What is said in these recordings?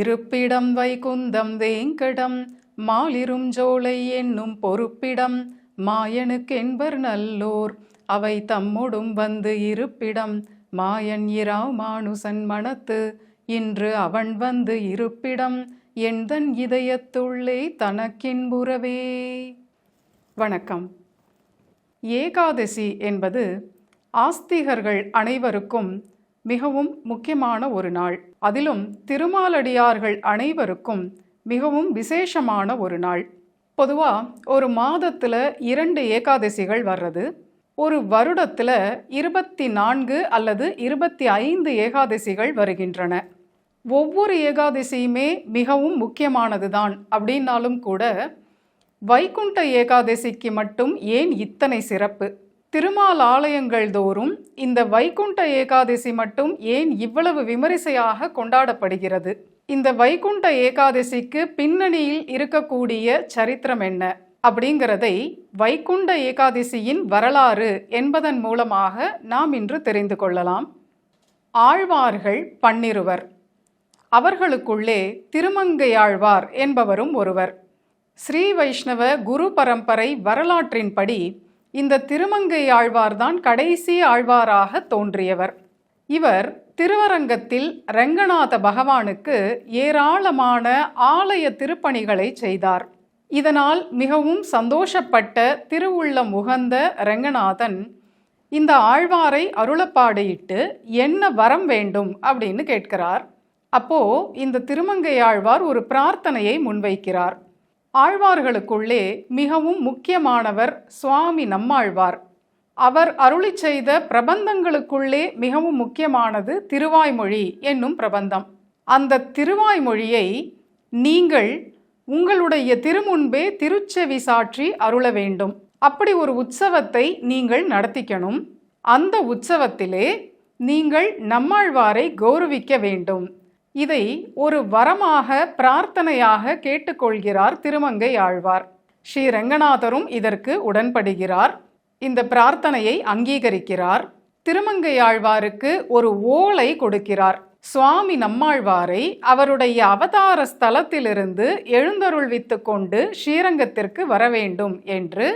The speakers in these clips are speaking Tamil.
இருப்பிடம் வைகுந்தம் வேங்கடம் மாலிரும் ஜோலை என்னும் பொறுப்பிடம் மாயனுக்கென்பர் நல்லோர் அவை தம்முடும் வந்து இருப்பிடம் மாயன் இராவ் மானுசன் மனத்து இன்று அவன் வந்து இருப்பிடம் எந்தன் இதயத்துள்ளே தனக்கின்புறவே வணக்கம். ஏகாதசி என்பது ஆஸ்திகர்கள் அனைவருக்கும் மிகவும் முக்கியமான ஒரு நாள். அதிலும் திருமாலடியார்கள் அனைவருக்கும் மிகவும் விசேஷமான ஒரு நாள். பொதுவாக ஒரு மாதத்தில் இரண்டு ஏகாதசிகள் வர்றது ஒரு வருடத்தில் இருபத்தி நான்கு அல்லது இருபத்தி ஐந்து ஏகாதசிகள் வருகின்றன. ஒவ்வொரு ஏகாதசியுமே மிகவும் முக்கியமானது தான் அப்படின்னாலும் கூட வைகுண்ட ஏகாதசிக்கு மட்டும் ஏன் இத்தனை சிறப்பு? திருமால் ஆலயங்கள் தோறும் இந்த வைகுண்ட ஏகாதசி மட்டும் ஏன் இவ்வளவு விமரிசையாக கொண்டாடப்படுகிறது? இந்த வைகுண்ட ஏகாதசிக்கு பின்னணியில் இருக்கக்கூடிய சரித்திரம் என்ன? அப்படிங்கிறதை வைகுண்ட ஏகாதசியின் வரலாறு என்பதன் மூலமாக நாம் இன்று தெரிந்து கொள்ளலாம். ஆழ்வார்கள் பன்னிருவர். அவர்களுக்குள்ளே திருமங்கையாழ்வார் என்பவரும் ஒருவர். ஸ்ரீ வைஷ்ணவ குரு பரம்பரை வரலாற்றின்படி இந்த திருமங்கை ஆழ்வார்தான் கடைசி ஆழ்வாராக தோன்றியவர். இவர் திருவரங்கத்தில் ரங்கநாத பகவானுக்கு ஏராளமான ஆலய திருப்பணிகளை செய்தார். இதனால் மிகவும் சந்தோஷப்பட்ட திருவுள்ளம் உகந்த ரங்கநாதன் இந்த ஆழ்வாரை அருளப்பாடையிட்டு என்ன வரம் வேண்டும்? அப்படின்னு கேட்கிறார். அப்போ இந்த திருமங்கை ஆழ்வார் ஒரு பிரார்த்தனையை முன்வைக்கிறார். ஆழ்வார்களுக்குள்ளே மிகவும் முக்கியமானவர் சுவாமி நம்மாழ்வார். அவர் அருளி செய்த பிரபந்தங்களுக்குள்ளே மிகவும் முக்கியமானது திருவாய்மொழி என்னும் பிரபந்தம். அந்த திருவாய்மொழியை நீங்கள் உங்களுடைய திருமுன்பே திருச்செவி சாற்றி அருள வேண்டும். அப்படி ஒரு உற்சவத்தை நீங்கள் நடத்திக்கணும். அந்த உற்சவத்திலே நீங்கள் நம்மாழ்வாரை கௌரவிக்க வேண்டும். இதை ஒரு வரமாக பிரார்த்தனையாக கேட்டுக்கொள்கிறார் திருமங்கை ஆழ்வார். ஸ்ரீ ரங்கநாதரும் இதற்கு உடன்படுகிறார். இந்த பிரார்த்தனையை அங்கீகரிக்கிறார். திருமங்கை ஆழ்வாருக்கு ஒரு ஓலை கொடுக்கிறார். சுவாமி நம்மாழ்வாரை அவருடைய அவதார ஸ்தலத்திலிருந்து எழுந்தருள்வித்து கொண்டு ஸ்ரீரங்கத்திற்கு வர வேண்டும் என்று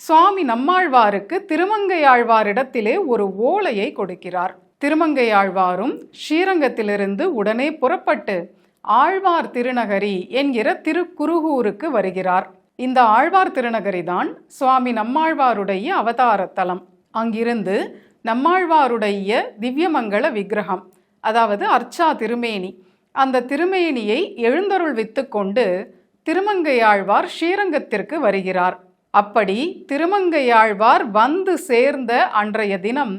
சுவாமி நம்மாழ்வாருக்கு திருமங்கை ஆழ்வாரிடத்திலே ஒரு ஓலையை கொடுக்கிறார். திருமங்கை ஆழ்வாரும் ஸ்ரீரங்கத்திலிருந்து உடனே புறப்பட்டு ஆழ்வார் திருநகரி என்கிற திருக்குருகூருக்கு வருகிறார். இந்த ஆழ்வார் திருநகரி தான் சுவாமி நம்மாழ்வாருடைய அவதாரத்தலம். அங்கிருந்து நம்மாழ்வாருடைய திவ்யமங்கள விக்கிரகம் அதாவது அர்ச்சா திருமேனி. அந்த திருமேனியை எழுந்தருள்வித்து கொண்டு திருமங்கையாழ்வார் ஸ்ரீரங்கத்திற்கு வருகிறார். அப்படி திருமங்கையாழ்வார் வந்து சேர்ந்த அன்றைய தினம்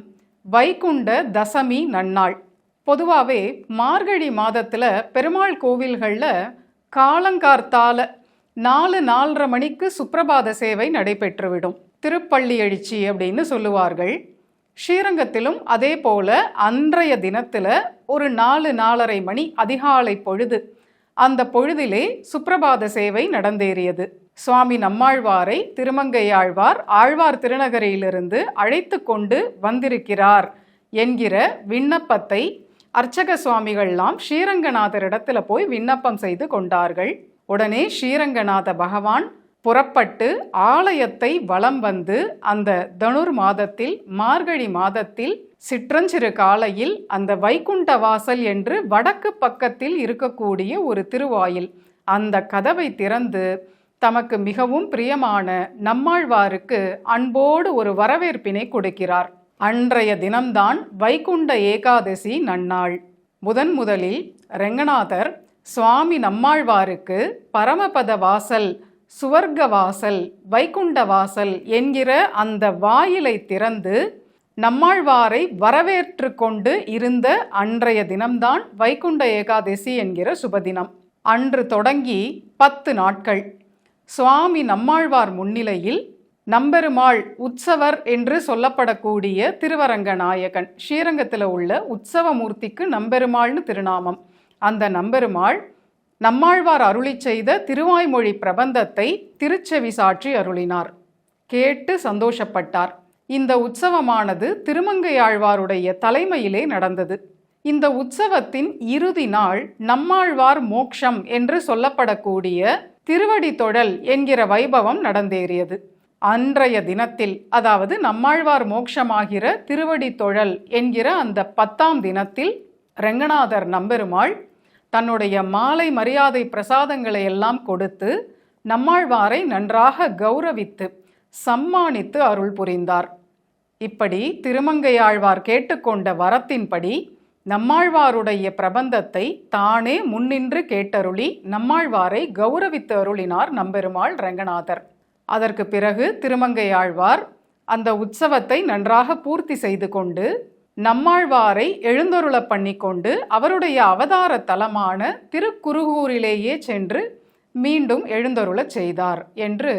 வைகுண்ட தசமி நன்னாள். பொதுவாகவே மார்கழி மாதத்தில் பெருமாள் கோவில்களில் காலங்கார்த்தால நாலு நாலரை மணிக்கு சுப்பிரபாத சேவை நடைபெற்றுவிடும். திருப்பள்ளி எழுச்சி அப்படின்னு சொல்லுவார்கள். ஸ்ரீரங்கத்திலும் அதே போல அன்றைய தினத்தில் ஒரு நாலு நாலரை மணி அதிகாலை பொழுது அந்த பொழுதிலே சுப்பிரபாத சேவை நடந்தேறியது. சுவாமி நம்மாழ்வாரை திருமங்கையாழ்வார் ஆழ்வார் திருநகரியிலிருந்து அழைத்து கொண்டு வந்திருக்கிறார் என்கிற விண்ணப்பத்தை அர்ச்சக சுவாமிகள்லாம் ஸ்ரீரங்கநாதரிடத்தில் போய் விண்ணப்பம் செய்து கொண்டார்கள். உடனே ஸ்ரீரங்கநாத பகவான் புறப்பட்டு ஆலயத்தை வலம் வந்து அந்த தனுர் மாதத்தில் மார்கழி மாதத்தில் சிற்றஞ்சிறு காலையில் அந்த வைகுண்ட வாசல் என்று வடக்கு பக்கத்தில் இருக்கக்கூடிய ஒரு திருவாயில். அந்த கதவை திறந்து தமக்கு மிகவும் பிரியமான நம்மாழ்வாருக்கு அன்போடு ஒரு வரவேற்பினை கொடுக்கிறார். அன்றைய தினம்தான் வைகுண்ட ஏகாதசி நன்னாள். முதன் முதலில் ரெங்கநாதர் சுவாமி நம்மாழ்வாருக்கு பரமபத வாசல் சுவர்க்க வாசல் வைகுண்ட வாசல் என்கிற அந்த வாயிலை திறந்து நம்மாழ்வாரை வரவேற்று கொண்டு இருந்த அன்றைய தினம்தான் வைகுண்ட ஏகாதசி என்கிற சுபதினம். அன்று தொடங்கி பத்து நாட்கள். சுவாமி நம்மாழ்வார் முன்னிலையில் நம்பெருமாள் உற்சவர் என்று சொல்லப்படக்கூடிய திருவரங்க நாயகன் ஸ்ரீரங்கத்தில் உள்ள உற்சவமூர்த்திக்கு நம்பெருமாள்னு திருநாமம். அந்த நம்பெருமாள் நம்மாழ்வார் அருளி செய்த திருவாய்மொழி பிரபந்தத்தை திருச்செவி சாற்றி அருளினார். கேட்டு சந்தோஷப்பட்டார். இந்த உற்சவமானது திருமங்கையாழ்வாருடைய தலைமையிலே நடந்தது. இந்த உற்சவத்தின் இறுதி நாள் நம்மாழ்வார் மோக்ஷம் என்று சொல்லப்படக்கூடிய திருவடி தொழல் என்கிற வைபவம் நடந்தேறியது. அன்றைய தினத்தில் அதாவது நம்மாழ்வார் மோட்சமாகிற திருவடி தொழல் என்கிற அந்த பத்தாம் தினத்தில் ரெங்கநாதர் நம்பெருமாள் தன்னுடைய மாலை மரியாதை பிரசாதங்களை எல்லாம் கொடுத்து நம்மாழ்வாரை நன்றாக கௌரவித்து சம்மானித்து அருள் புரிந்தார். இப்படி திருமங்கையாழ்வார் கேட்டுக்கொண்ட வரத்தின்படி நம்மாழ்வாருடைய பிரபந்தத்தை தானே முன்னின்று கேட்டருளி நம்மாழ்வாரை கௌரவித்து அருளினார் நம்பெருமாள் ரங்கநாதர். அதற்கு பிறகு திருமங்கையாழ்வார் அந்த உற்சவத்தை நன்றாக பூர்த்தி செய்து கொண்டு நம்மாழ்வாரை எழுந்தருள பண்ணிக்கொண்டு அவருடைய அவதார தலமான திருக்குருகூரிலேயே சென்று மீண்டும் எழுந்தருளச் செய்தார் என்று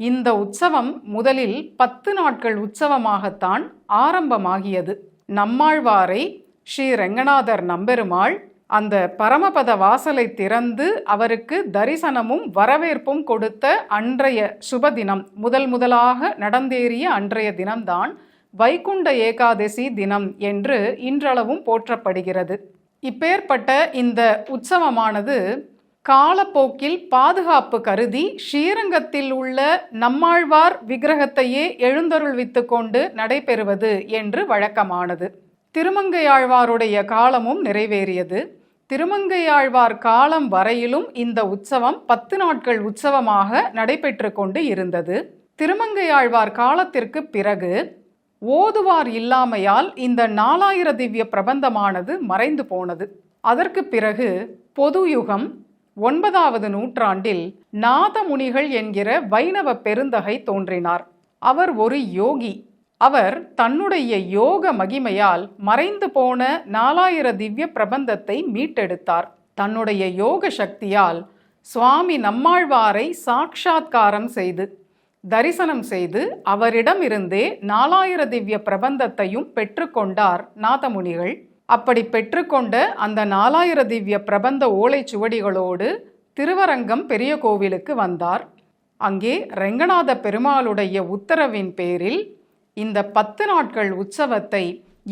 இந்த உற்சவம் முதலில் பத்து நாட்கள் உற்சவமாகத்தான் ஆரம்பமாகியது. நம்மாழ்வாரை ஸ்ரீ ரெங்கநாதர் நம்பெருமாள் அந்த பரமபத வாசலை திறந்து அவருக்கு தரிசனமும் வரவேற்பும் கொடுத்த அன்றைய சுப தினம். முதல் முதலாக நடந்தேறிய அன்றைய தினம்தான் வைகுண்ட ஏகாதசி தினம் என்று இன்றளவும் போற்றப்படுகிறது. இப்பேற்பட்ட இந்த உற்சவமானது காலப்போக்கில் பாதுகாப்பு கருதி ஸ்ரீரங்கத்தில் உள்ள நம்மாழ்வார் விக்கிரகத்தையே எழுந்தருள்வித்து கொண்டு நடைபெறுவது என்று வழக்கமானது. திருமங்கையாழ்வாருடைய காலமும் நிறைவேறியது. திருமங்கையாழ்வார் காலம் வரையிலும் இந்த உற்சவம் பத்து நாட்கள் உற்சவமாக நடைபெற்று கொண்டு இருந்தது. திருமங்கையாழ்வார் காலத்திற்கு பிறகு ஓதுவார் இல்லாமையால் இந்த நாலாயிர திவ்ய பிரபந்தமானது மறைந்து போனது. அதற்கு பிறகு பொது யுகம் ஒன்பதாவது நூற்றாண்டில் நாதமுனிகள் என்கிற வைணவ பெருந்தகை தோன்றினார். அவர் ஒரு யோகி. அவர் தன்னுடைய யோக மகிமையால் மறைந்து போன நாலாயிர திவ்ய பிரபந்தத்தை மீட்டெடுத்தார். தன்னுடைய யோக சக்தியால் சுவாமி நம்மாழ்வாரை சாட்சாத்காரம் செய்து தரிசனம் செய்து அவரிடமிருந்தே நாலாயிர திவ்ய பிரபந்தத்தையும் பெற்றுக்கொண்டார் நாதமுனிகள். அப்படி பெற்றுக்கொண்ட அந்த நாலாயிர திவ்ய பிரபந்த ஓலைச்சுவடிகளோடு திருவரங்கம் பெரிய கோவிலுக்கு வந்தார். அங்கே ரெங்கநாத பெருமாளுடைய உத்தரவின் பேரில் இந்த பத்து நாட்கள் உற்சவத்தை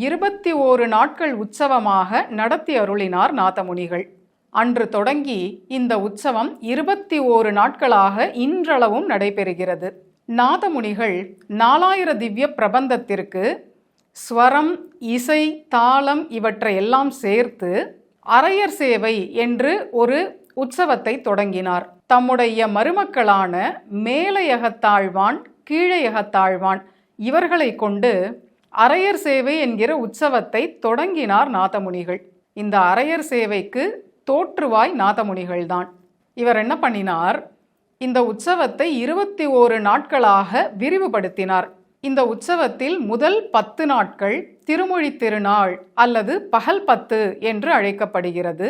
இருபத்தி ஓரு நாட்கள் உற்சவமாக நடத்தி அருளினார் நாதமுனிகள். அன்று தொடங்கி இந்த உற்சவம் இருபத்தி ஓரு நாட்களாக இன்றளவும் நடைபெறுகிறது. நாதமுனிகள் நாலாயிர திவ்ய பிரபந்தத்திற்கு ஸ்வரம் இசை தாளம் இவற்றையெல்லாம் சேர்த்து அரையர் சேவை என்று ஒரு உற்சவத்தை தொடங்கினார். தம்முடைய மருமக்களான மேலையகத்தாழ்வான் கீழையகத்தாழ்வான் இவர்களை கொண்டு அரையர் சேவை என்கிற உற்சவத்தை தொடங்கினார் நாதமுனிகள். இந்த அரையர் சேவைக்கு தோற்றுவாய் நாதமுனிகள்தான். இவர் என்ன பண்ணினார்? இந்த உற்சவத்தை இருபத்தி ஓரு நாட்களாக விரிவுபடுத்தினார். இந்த உற்சவத்தில் முதல் பத்து நாட்கள் திருமொழி திருநாள் அல்லது பகல் பத்து என்று அழைக்கப்படுகிறது.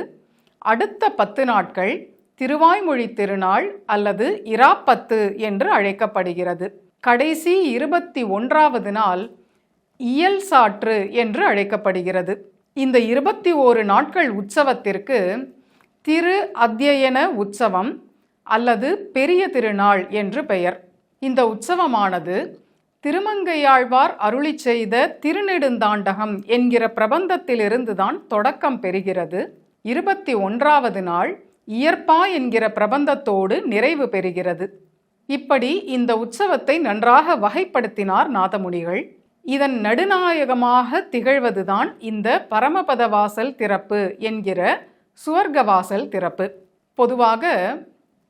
அடுத்த பத்து நாட்கள் திருவாய்மொழி திருநாள் அல்லது இராப்பத்து என்று அழைக்கப்படுகிறது. கடைசி இருபத்தி ஒன்றாவது நாள் இயல் சாற்று என்று அழைக்கப்படுகிறது. இந்த இருபத்தி ஓரு நாட்கள் உற்சவத்திற்கு திரு அத்தியன உற்சவம் அல்லது பெரிய திருநாள் என்று பெயர். இந்த உற்சவமானது திருமங்கையாழ்வார் அருளி செய்த திருநெடுந்தாண்டகம் என்கிற பிரபந்தத்திலிருந்துதான் தொடக்கம் பெறுகிறது. இருபத்தி ஒன்றாவது நாள் இயற்பா என்கிற பிரபந்தத்தோடு நிறைவு பெறுகிறது. இப்படி இந்த உற்சவத்தை நன்றாக வகைப்படுத்தினார் நாதமுனிகள். இதன் நடுநாயகமாக திகழ்வதுதான் இந்த பரமபத வாசல் திறப்பு என்கிற சுவர்க்க வாசல் திறப்பு. பொதுவாக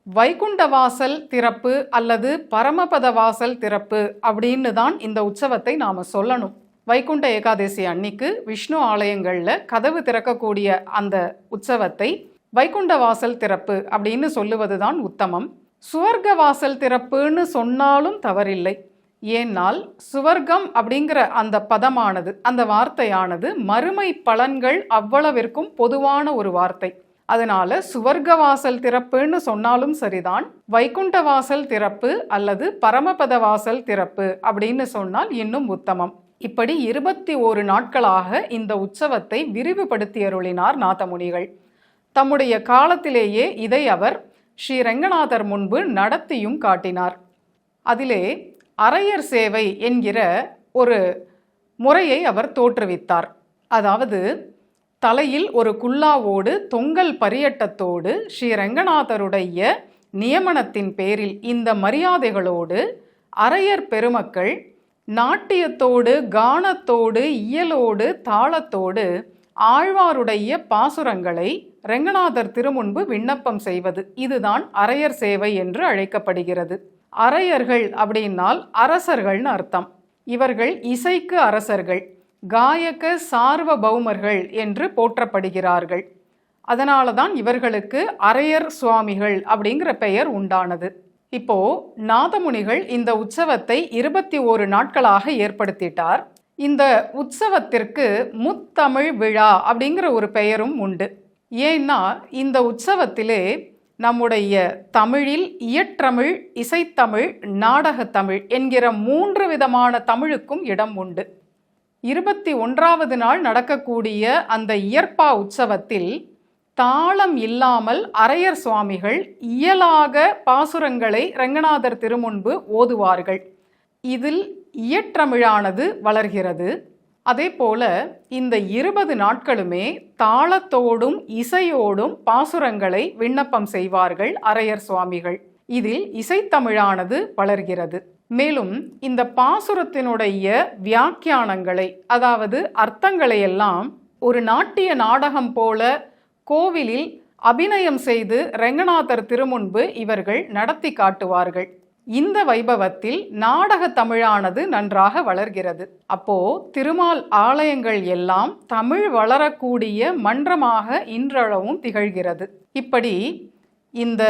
வைகுண்ட வாசல் திறப்பு அல்லது பரமபத வாசல் திறப்பு அப்படின்னு தான் இந்த உற்சவத்தை நாம் சொல்லணும். வைகுண்ட ஏகாதசி அன்னிக்கு விஷ்ணு ஆலயங்களில் கதவு திறக்கக்கூடிய அந்த உற்சவத்தை வைகுண்ட வாசல் திறப்பு அப்படின்னு சொல்லுவது தான் உத்தமம். சுவர்க்க வாசல் திறப்புன்னு சொன்னாலும் தவறில்லை. ஏனால் சுவர்க்கம் அப்படிங்கிற அந்த பதமானது அந்த வார்த்தையானது மறுமை பலன்கள் அவ்வளவிற்கும் பொதுவான ஒரு வார்த்தை. அதனால சுவர்க்க வாசல் திறப்புன்னு சொன்னாலும் சரிதான் வைகுண்ட வாசல் திறப்பு அல்லது பரமபத வாசல் திறப்பு அப்படின்னு சொன்னால் இன்னும் உத்தமம். இப்படி இருபத்தி ஓரு நாட்களாக இந்த உற்சவத்தை விரிவுபடுத்தி அருளினார் நாதமுனிகள். தம்முடைய காலத்திலேயே இதை அவர் ஸ்ரீ ரெங்கநாதர் முன்பு நடத்தியும் காட்டினார். அதிலே அரையர் சேவை என்கிற ஒரு முறையை அவர் தோற்றுவித்தார். அதாவது தலையில் ஒரு குல்லாவோடு தொங்கல் பரியட்டத்தோடு ஸ்ரீ ரங்கநாதருடைய நியமனத்தின் பேரில் இந்த மரியாதைகளோடு அரையர் பெருமக்கள் நாட்டியத்தோடு கானத்தோடு இயலோடு தாளத்தோடு ஆழ்வாருடைய பாசுரங்களை ரெங்கநாதர் திருமுன்பு விண்ணப்பம் செய்வது. இதுதான் அரையர் சேவை என்று அழைக்கப்படுகிறது. அரையர்கள் அப்படின்னால் அரசர்கள்னு அர்த்தம். இவர்கள் இசைக்கு அரசர்கள் காயக சார்வபௌமர்கள் என்று போற்றப்படுகிறார்கள். அதனால தான் இவர்களுக்கு அரையர் சுவாமிகள் அப்படிங்கிற பெயர் உண்டானது. இப்போ நாதமுனிகள் இந்த உற்சவத்தை இருபத்தி ஓரு நாட்களாக ஏற்படுத்திட்டார். இந்த உற்சவத்திற்கு முத்தமிழ் விழா அப்படிங்கிற ஒரு பெயரும் உண்டு. ஏன்னா இந்த உற்சவத்திலே நம்முடைய தமிழில் இயற்றமிழ் இசைத்தமிழ் நாடகத்தமிழ் என்கிற மூன்று விதமான தமிழுக்கும் இடம் உண்டு. இருபத்தி ஒன்றாவது நாள் நடக்கக்கூடிய அந்த இயற்பா உற்சவத்தில் தாளம் இல்லாமல் அரையர் சுவாமிகள் இயலாக பாசுரங்களை ரங்கநாதர் திருமுன்பு ஓதுவார்கள். இதில் இயற்றமிழானது வளர்கிறது. அதே போல இந்த இருபது நாட்களுமே தாளத்தோடும் இசையோடும் பாசுரங்களை விண்ணப்பம் செய்வார்கள் அரையர் சுவாமிகள். இதில் இசைத்தமிழானது வளர்கிறது. மேலும் இந்த பாசுரத்தினுடைய வியாக்கியானங்களை அதாவது அர்த்தங்களை எல்லாம் ஒரு நாட்டிய நாடகம் போல கோவிலில் அபிநயம் செய்து ரெங்கநாதர் திருமுன்பு இவர்கள் நடத்தி காட்டுவார்கள். இந்த வைபவத்தில் நாடக தமிழானது நன்றாக வளர்கிறது. அப்போ திருமால் ஆலயங்கள் எல்லாம் தமிழ் வளரக்கூடிய மன்றமாக இன்றளவும் திகழ்கிறது. இப்படி இந்த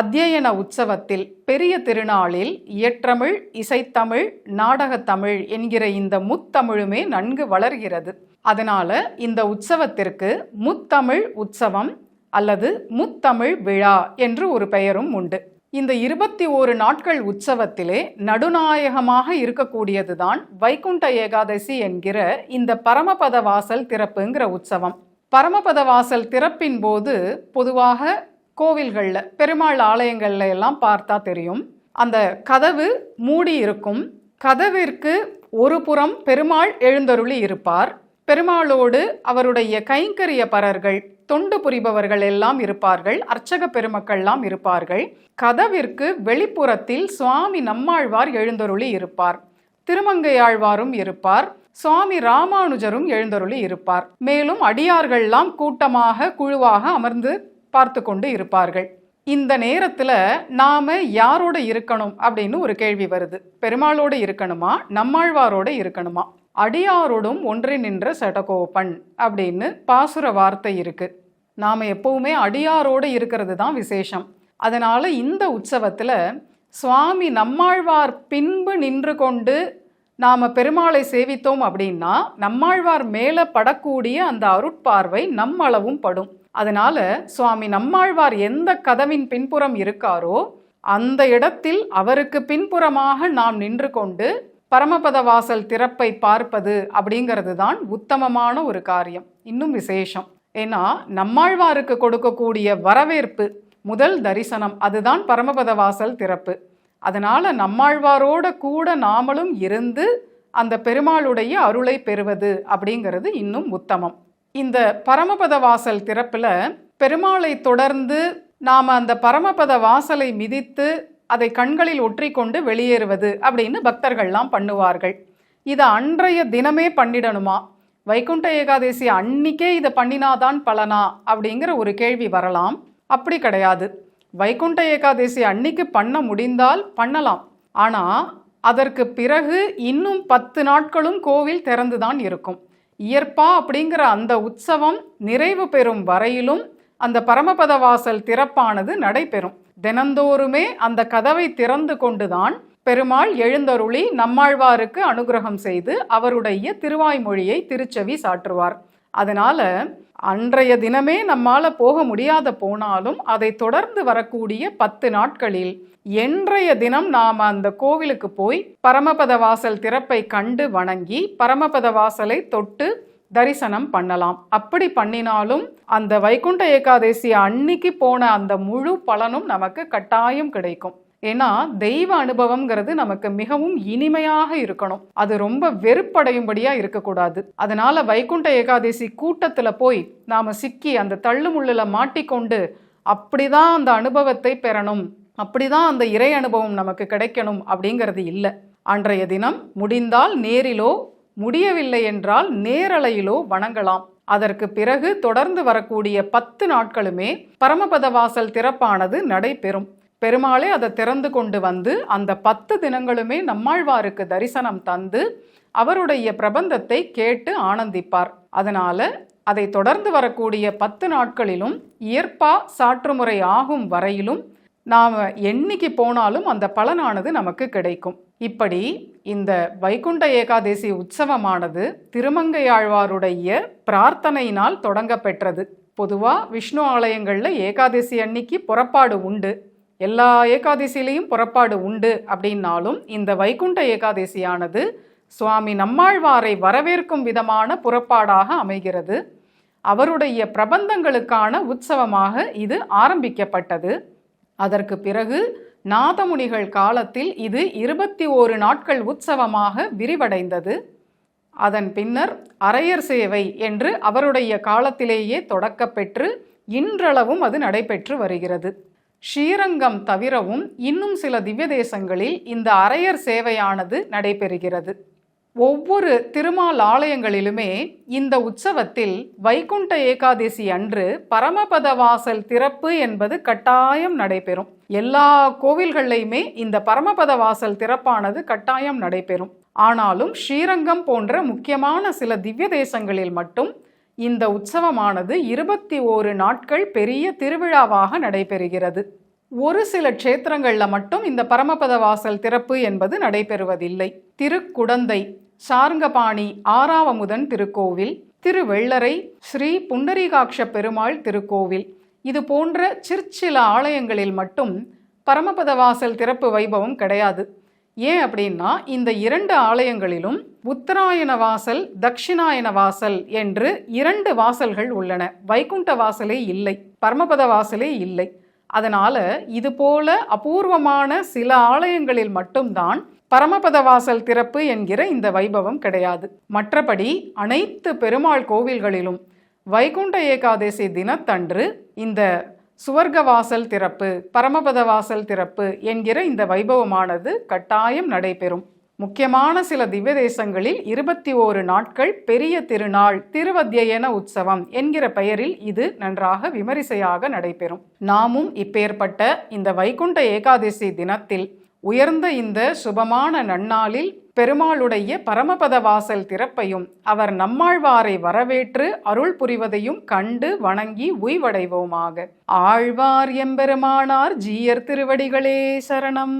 அத்தியன உற்சவத்தில் பெரிய திருநாளில் இயற்றமிழ் இசைத்தமிழ் நாடகத்தமிழ் என்கிற இந்த முத்தமிழுமே நன்கு வளர்கிறது. அதனால இந்த உற்சவத்திற்கு முத்தமிழ் உற்சவம் அல்லது முத்தமிழ் விழா என்று ஒரு பெயரும் உண்டு. இந்த இருபத்தி ஓரு நாட்கள் உற்சவத்திலே நடுநாயகமாக இருக்கக்கூடியதுதான் வைகுண்ட ஏகாதசி என்கிற இந்த பரமபத வாசல் திறப்புங்கிற உற்சவம். பரமபத வாசல் திறப்பின் போது பொதுவாக கோவில்களில் பெருமாள் ஆலயங்கள்ல எல்லாம் பார்த்தா தெரியும். அந்த கதவு மூடி இருக்கும் கதவிற்கு ஒரு புறம் பெருமாள் எழுந்தருளி இருப்பார். பெருமாளோடு அவருடைய கைங்கரிய பரர்கள் தொண்டு புரிபவர்கள் எல்லாம் இருப்பார்கள் அர்ச்சக பெருமக்கள்லாம் இருப்பார்கள். கதவிற்கு வெளிப்புறத்தில் சுவாமி நம்மாழ்வார் எழுந்தருளி இருப்பார். திருமங்கையாழ்வாரும் இருப்பார். சுவாமி ராமானுஜரும் எழுந்தருளி இருப்பார். மேலும் அடியார்கள்லாம் கூட்டமாக குழுவாக அமர்ந்து பார்த்து கொண்டு இருப்பார்கள். இந்த நேரத்தில் நாம யாரோட இருக்கணும் அப்படின்னு ஒரு கேள்வி வருது. பெருமாளோட இருக்கணுமா? நம்மாழ்வாரோட இருக்கணுமா? அடியாரோடும் ஒன்றி நின்ற சடகோபன் அப்படின்னு பாசுர வார்த்தை இருக்கு. நாம் எப்பவுமே அடியாரோட இருக்கிறது தான் விசேஷம். அதனால் இந்த உற்சவத்தில் சுவாமி நம்மாழ்வார் பின்பு நின்று கொண்டு நாம் பெருமாளை சேவித்தோம் அப்படின்னா நம்மாழ்வார் மேலே படக்கூடிய அந்த அருட்பார்வை நம்மளவும் படும். அதனால சுவாமி நம்மாழ்வார் எந்த கதவின் பின்புறம் இருக்காரோ அந்த இடத்தில் அவருக்கு பின்புறமாக நாம் நின்று கொண்டு பரமபத வாசல் திறப்பை பார்ப்பது அப்படிங்கிறது தான் உத்தமமான ஒரு காரியம். இன்னும் விசேஷம். ஏன்னா நம்மாழ்வாருக்கு கொடுக்கக்கூடிய வரவேற்பு முதல் தரிசனம் அதுதான் பரமபத வாசல் திறப்பு. அதனால நம்மாழ்வாரோட கூட நாமளும் இருந்து அந்த பெருமாளுடைய அருளை பெறுவது அப்படிங்கிறது இன்னும் உத்தமம். இந்த பரமபத வாசல் திறப்பில் பெருமாளை தொடர்ந்து நாம் அந்த பரமபத வாசலை மிதித்து அதை கண்களில் ஒற்றிக்கொண்டு வெளியேறுவது அப்படின்னு பக்தர்கள்லாம் பண்ணுவார்கள். இதை அன்றைய தினமே பண்ணிடணுமா? வைகுண்ட ஏகாதசி அன்னிக்கே இதை பண்ணினாதான் பலனா? அப்படிங்கிற ஒரு கேள்வி வரலாம். அப்படி கிடையாது. வைகுண்ட ஏகாதசி அன்னிக்கு பண்ண முடிந்தால் பண்ணலாம். ஆனால் அதற்கு பிறகு இன்னும் பத்து நாட்களும் கோவில் திறந்துதான் இருக்கும். இயற்பா அப்படிங்கிற அந்த உற்சவம் நிறைவு பெறும் வரையிலும் அந்த பரமபத வாசல் திறப்பானது நடைபெறும். தினந்தோறுமே அந்த கதவை திறந்து கொண்டுதான் பெருமாள் எழுந்தருளி நம்மாழ்வாருக்கு அனுகிரகம் செய்து அவருடைய திருவாய்மொழியை திருச்செவி சாற்றுவார். அதனால அன்றைய தினமே நம்மால போக முடியாத போனாலும் அதை தொடர்ந்து வரக்கூடிய பத்து நாட்களில் என்றைய தினம் நாம் அந்த கோவிலுக்கு போய் பரமபத வாசல் திறப்பை கண்டு வணங்கி பரமபத வாசலை தொட்டு தரிசனம் பண்ணலாம். அப்படி பண்ணினாலும் அந்த வைகுண்ட ஏகாதசி அன்னைக்கு போன அந்த முழு பலனும் நமக்கு கட்டாயம் கிடைக்கும். ஏன்னா தெய்வ அனுபவம்ங்கிறது நமக்கு மிகவும் இனிமையாக இருக்கணும். அது ரொம்ப வெறுப்படையும்படியா இருக்கக்கூடாது. அதனால வைகுண்ட ஏகாதசி கூட்டத்துல போய் நாம சிக்கி அந்த தள்ளுமுள்ளுல மாட்டிக்கொண்டு அப்படிதான் அந்த அனுபவத்தை பெறணும். அப்படிதான் அந்த இறை அனுபவம் நமக்கு கிடைக்கணும் அப்படிங்கிறது இல்லை. அன்றைய தினம் முடிந்தால் நேரிலோ முடியவில்லை என்றால் நேரலையிலோ வணங்கலாம். அதற்கு பிறகு தொடர்ந்து வரக்கூடிய பத்து நாட்களுமே பரமபத வாசல் திறப்பானது நடைபெறும். பெருமாளே அதை திறந்து கொண்டு வந்து அந்த பத்து தினங்களுமே நம்மாழ்வாருக்கு தரிசனம் தந்து அவருடைய பிரபந்தத்தை கேட்டு ஆனந்திப்பார். அதனால அதை தொடர்ந்து வரக்கூடிய பத்து நாட்களிலும் இயற்பா சாற்றுமுறை ஆகும் வரையிலும் நாம் என்னைக்கு போனாலும் அந்த பலனானது நமக்கு கிடைக்கும். இப்படி இந்த வைகுண்ட ஏகாதசி உற்சவமானது திருமங்கையாழ்வாருடைய பிரார்த்தனையினால் தொடங்க பெற்றது பொதுவாக விஷ்ணு ஆலயங்களில் ஏகாதசி அன்னைக்கு புறப்பாடு உண்டு. எல்லா ஏகாதசியிலையும் புறப்பாடு உண்டு அப்படின்னாலும் இந்த வைகுண்ட ஏகாதசியானது சுவாமி நம்மாழ்வாரை வரவேற்கும் விதமான புறப்பாடாக அமைகிறது. அவருடைய பிரபந்தங்களுக்கான உற்சவமாக இது ஆரம்பிக்கப்பட்டது. அதற்கு பிறகு நாதமுனிகள் காலத்தில் இது இருபத்தி ஓரு நாட்கள் உற்சவமாக விரிவடைந்தது. அதன் பின்னர் அரையர் சேவை என்று அவருடைய காலத்திலேயே தொடக்கப்பெற்று இன்றளவும் அது நடைபெற்று வருகிறது. ஸ்ரீரங்கம் தவிரவும் இன்னும் சில திவ்ய தேசங்களில் இந்த அரையர் சேவையானது நடைபெறுகிறது. ஒவ்வொரு திருமால் ஆலயங்களிலுமே இந்த உற்சவத்தில் வைகுண்ட ஏகாதசி அன்று பரமபத வாசல் திறப்பு என்பது கட்டாயம் நடைபெறும். எல்லா கோவில்கள்லையுமே இந்த பரமபத வாசல் திறப்பானது கட்டாயம் நடைபெறும். ஆனாலும் ஸ்ரீரங்கம் போன்ற முக்கியமான சில திவ்ய தேசங்களில் மட்டும் இந்த உற்சவமானது இருபத்தி ஓரு நாட்கள் பெரிய திருவிழாவாக நடைபெறுகிறது. ஒரு சில க்ஷேத்திரங்களில் மட்டும் இந்த பரமபத வாசல் திறப்பு என்பது நடைபெறுவதில்லை. திருக்குடந்தை சார்ங்கபாணி ஆறாவமுதன் திருக்கோவில் திருவெள்ளரை ஸ்ரீ புண்டரீகாட்ச பெருமாள் திருக்கோவில். இது போன்ற சிற்சில ஆலயங்களில் மட்டும் பரமபத வாசல் திறப்பு வைபவம் கிடையாது. ஏன் அப்படின்னா இந்த இரண்டு ஆலயங்களிலும் உத்தராயண வாசல் தட்சிணாயன வாசல் என்று இரண்டு வாசல்கள் உள்ளன. வைகுண்ட வாசலே இல்லை பரமபத வாசலே இல்லை. அதனால இது போல அபூர்வமான சில ஆலயங்களில் மட்டும்தான் பரமபத வாசல் திறப்பு என்கிற இந்த வைபவம் கிடையாது. மற்றபடி அனைத்து பெருமாள் கோவில்களிலும் வைகுண்ட ஏகாதசி தினத்தன்று இந்த சுவர்க்க வாசல் திறப்பு பரமபத வாசல் திறப்பு என்கிற இந்த வைபவமானது கட்டாயம் நடைபெறும். முக்கியமான சில திவ்ய தேசங்களில் இருபத்தி ஓரு நாட்கள் பெரிய திருநாள் திருவத்தியன உற்சவம் என்கிற பெயரில் இது நன்றாக விமரிசையாக நடைபெறும். நாமும் இப்பேற்பட்ட இந்த வைகுண்ட ஏகாதசி தினத்தில் உயர்ந்த இந்த சுபமான நன்னாளில் பெருமாளுடைய பரமபத வாசல் திறப்பையும் அவர் நம்மாழ்வாரை வரவேற்று அருள் புரிவதையும் கண்டு வணங்கி உய்வடைவோமாக. ஆழ்வார் எம்பெருமானார் ஜீயர் திருவடிகளே சரணம்.